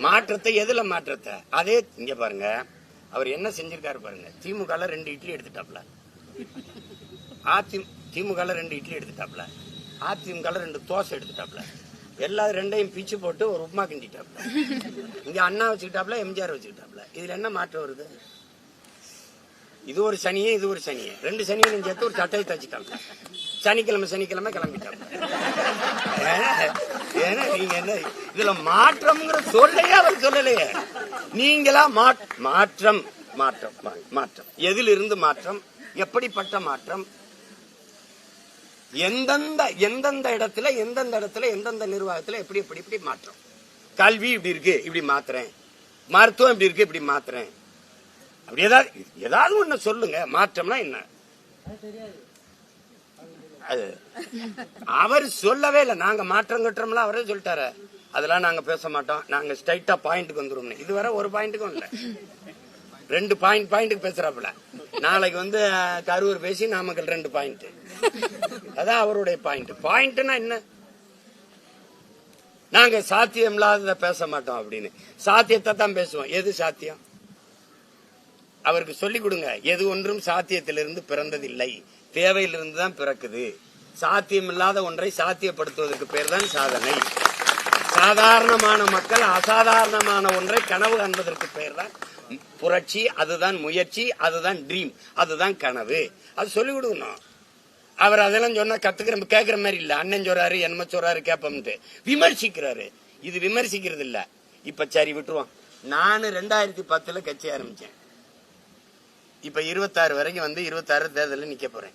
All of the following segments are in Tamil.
மாற்றத்தை எதுல மாற்றத்தை? அதே இங்க பாருங்க. அவர் என்ன செஞ்சிருக்காரு பாருங்க. திமுக ரெண்டு இட்லி எடுத்துட்டாப்ல. அதி திமுக ரெண்டு இட்லி எடுத்துட்டாப்ல. அதிமுக ரெண்டு தோசை எடுத்துட்டாப்ல. எல்லா ரெண்டையும் பிச்சு போட்டு ஒரு உப்மா கிண்டிட்டாப்ல. இங்க அண்ணா வச்சுக்கிட்டாப்ல எம்ஜிஆர் வச்சுக்கிட்டாப்ல. இதுல என்ன மாற்றம் வருது? இது ஒரு சனியே இது ஒரு சனியே. ரெண்டு சனியும் சேர்த்து ஒரு சட்டையை தச்சுட்டாங்க. சனிக்கிழமை சனிக்கிழமை கிளம்பிட்டாங்க. ஏன்னா- நீங்க என்ன இதுல மாற்றம்ங்கிற சொல்லையே அவர் சொல்லலையே. நீங்களா மாட்- மாற்றம் மாற்றம் மாற்றம். எதிலிருந்து மாற்றம் எப்படிப்பட்ட மாற்றம்? எந்தெந்த எந்தெந்த இடத்துல எந்தெந்த இடத்துல எந்தெந்த நிர்வாகத்துல எப்படி எப்படி இப்படி மாற்றம்? கல்வி இப்படி இருக்கு இப்படி மாத்துறேன். மருத்துவம் இப்படி இருக்கு இப்படி மாத்துறேன். அப்படி ஏதாவது ஏதாவது ஒண்ணு சொல்லுங்க. மாற்றம்னா என்ன? அது அவர் சொல்லவே இல்லை. நாங்க மாற்றம் கட்டுறோம்ல அவரே சொல்லிட்டாரு. அதெல்லாம் நாங்க பேச மாட்டோம். நாங்க ஸ்ட்ரைட்டா பாயிண்ட்டுக்கு வந்துருவோம் இதுவரை ஒரு பாயிண்ட்டுக்கும் இல்ல. ரெண்டு பாயிண்ட் பாயிண்ட்டுக்கு பேசுறாப்புல. நாளைக்கு வந்து கரூர் பேசி நாமக்கல் ரெண்டு பாயிண்ட் அதான் அவருடைய பாயிண்ட் பாயிண்ட்னா என்ன? நாங்க சாத்தியம் இல்லாதத பேச மாட்டோம் அப்படின்னு. சாத்தியத்தை தான் பேசுவோம். எது சாத்தியம்? அவருக்கு சொல்லிக் கொடுங்க. எது ஒன்றும் சாத்தியத்திலிருந்து பிறந்ததில்லை. தேவையிலிருந்து தான் பிறக்குது. சாத்தியம் இல்லாத ஒன்றை சாத்தியப்படுத்துவதற்கு பேர் தான் சாதனை. சாதாரணமான மக்கள் அசாதாரணமான ஒன்றை கனவு காண்பதற்கு பெயர் தான் புரட்சி அதுதான் முயற்சி அதுதான் ட்ரீம் அதுதான் கனவு. அது சொல்லிக் கொடுக்கணும். அவர் அதெல்லாம் சொன்னா கத்துக்கிற கேட்கிற மாதிரி இல்ல. அண்ணன் சொல்றாரு என்ன சொல்றாரு கேப்பம்ட்டு. விமர்சிக்கிறாரு. இது விமர்சிக்கிறது இல்ல இப்ப சரி விட்டுருவோம். நானு ரெண்டாயிரத்தி பத்துல கட்சி ஆரம்பிச்சேன். இப்ப இருபத்தாறு வரைக்கும் வந்து இருபத்தாறு தேர்தலில் நிக்க போறேன்.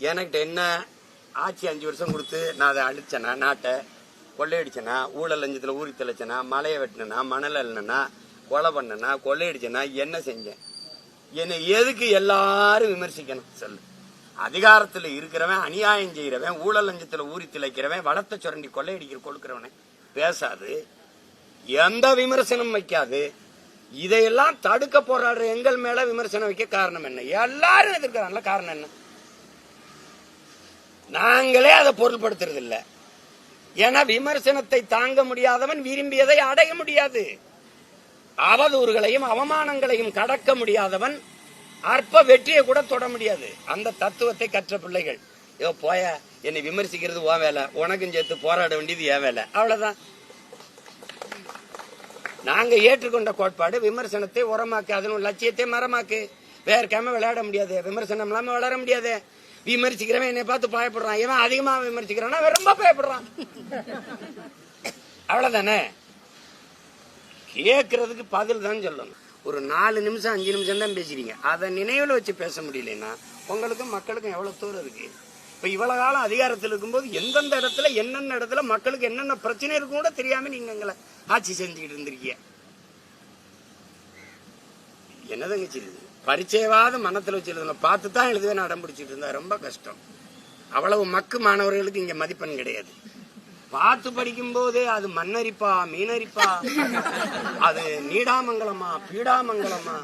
எனக்கிட்ட என்ன ஆட்சி அஞ்சு வருஷம் கொடுத்து நான் அதை அடிச்சேனா நாட்டை கொள்ளையடிச்சேனா ஊழல் லஞ்சத்தில் ஊறி தெளிச்சேனா மலையை வெட்டினா மணல் அள்ளினா கொலை பண்ணனா கொள்ளையடிச்சேனா என்ன செஞ்சேன்? என்னை எதுக்கு எல்லாரும் விமர்சிக்கணும் சொல்லு. அதிகாரத்தில் இருக்கிறவன் அநியாயம் செய்கிறவன் ஊழல் லஞ்சத்தில் ஊறி திளைக்கிறவன் வளத்தை சுரண்டி கொள்ளையடிக்கிற கொடுக்கிறவனை. பேசாது. எந்த விமர்சனம் வைக்காது. இதையெல்லாம் தடுக்க போராடுற எங்கள் மேல விமர்சனம் வைக்க காரணம் என்ன? எல்லாரும் எதிர்க்கிறாங்கள காரணம் என்ன? நாங்களே அதை பொருள்படுத்துறது இல்ல ஏன்னா விமர்சனத்தை தாங்க முடியாதவன் விரும்பியதை அடைய முடியாது. அவதூறுகளையும் அவமானங்களையும் கடக்க முடியாதவன் அற்ப வெற்றியை கூட தொட முடியாது. அந்த தத்துவத்தை கற்ற பிள்ளைகள் ஏ போய என்னை விமர்சிக்கிறது உன் வேலை. உனக்கும் சேர்த்து போராட வேண்டியது என் வேலை. அவ்வளவுதான். நாங்க ஏற்றுக்கொண்ட கோட்பாடு விமர்சனத்தை உரமாக்கு அதனுடைய லட்சியத்தை மரமாக்கு. வேர்க்காம விளையாட முடியாது. விமர்சனம் இல்லாம வளர முடியாது. விமர்சிக்கிறவன் என்னை பார்த்து பயப்படுறான். இவன் அதிகமா விமர்சிக்கிறான் அவன் ரொம்ப பயப்படுறான். அவ்வளவுதானே? கேட்கறதுக்கு பதில் தான் சொல்லணும். ஒரு நாலு நிமிஷம் அஞ்சு நிமிஷம் தான் பேசுறீங்க. அதை நினைவுல வச்சு பேச முடியலன்னா உங்களுக்கும் மக்களுக்கும் எவ்வளவு தூரம் இருக்கு? இப்ப இவ்வளவு காலம் அதிகாரத்தில் இருக்கும்போது எந்தெந்த இடத்துல என்னென்ன இடத்துல மக்களுக்கு என்னென்ன பிரச்சனை இருக்கும் கூட தெரியாம நீங்க எங்களை ஆட்சி செஞ்சுக்கிட்டு இருந்திருக்கீங்க. என்னதங்க சொல்லுது பரிச்சயவாத மனத்தில் வச்சு எழுதணும் பார்த்து தான் எழுதுவேன் அடம் பிடிச்சிட்டு இருந்தா ரொம்ப கஷ்டம். அவ்வளவு மக்கு மாணவர்களுக்கு இங்க மதிப்பெண் கிடையாது. பார்த்து படிக்கும் போதே அது மண்ணரிப்பா மீனரிப்பா அது நீடாமங்கலமா பீடாமங்கலமா?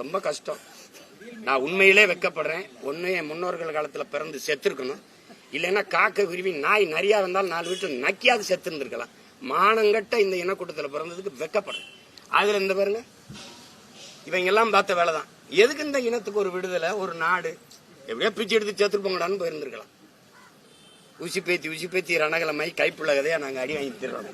ரொம்ப கஷ்டம். நான் உண்மையிலே வெக்கப்படுறேன். ஒண்ணு என் முன்னோர்கள் காலத்துல பிறந்து செத்துருக்கணும். இல்லைன்னா காக்க விரும்பி நாய் நிறையா வந்தாலும் நாலு வீட்டில் நக்கியாவது செத்து இருந்திருக்கலாம் மானங்கட்ட இந்த இனக்கூட்டத்தில் பிறந்ததுக்கு வெக்கப்படுறேன். அதுல இந்த பாருங்க. இவங்க எல்லாம் பார்த்த வேலை தான் எதுக்கு இந்த இனத்துக்கு ஒரு விடுதலை ஒரு நாடு? எப்படியோ பிச்சு எடுத்து சேர்த்துருப்போங்கடான்னு போயிருந்திருக்கலாம். உசி பேத்தி உசி பேத்தி ரணகலமாய் கைப்புள்ள கதையா நாங்க அடி வாங்கி தருவோம்